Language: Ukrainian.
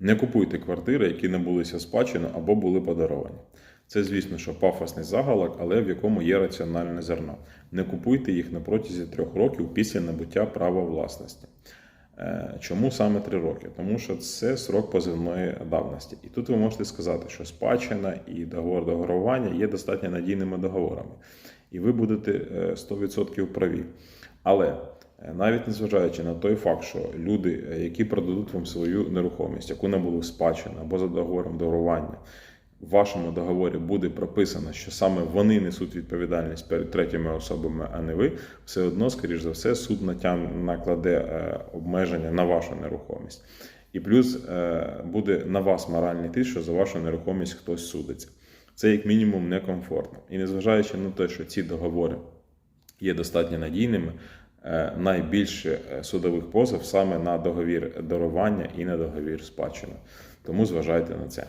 Не купуйте квартири, які набулися спадщину або були подаровані. Це, звісно, що пафосний заголовок, але в якому є раціональне зерно. Не купуйте їх на протязі трьох років після набуття права власності. Е, Чому саме три роки? Тому що це срок позивної давності. І тут ви можете сказати, що спадщина і договор договорування є достатньо надійними договорами. І ви будете е, 100% праві. Але е, навіть незважаючи на той факт, що люди, е, які продадуть вам свою нерухомість, яку набули в спадщину або за договором дарування, в вашому договорі буде прописано, що саме вони несуть відповідальність перед третіми особами, а не ви, все одно, скоріш за все, суд натям накладе е, обмеження на вашу нерухомість. І плюс е, буде на вас моральний тиск, що за вашу нерухомість хтось судиться. Це як мінімум некомфортно. І незважаючи на те, що ці договори є достатньо надійними, е, найбільше е, судових позов саме на договір дарування і на договір спадщини. Тому зважайте на це.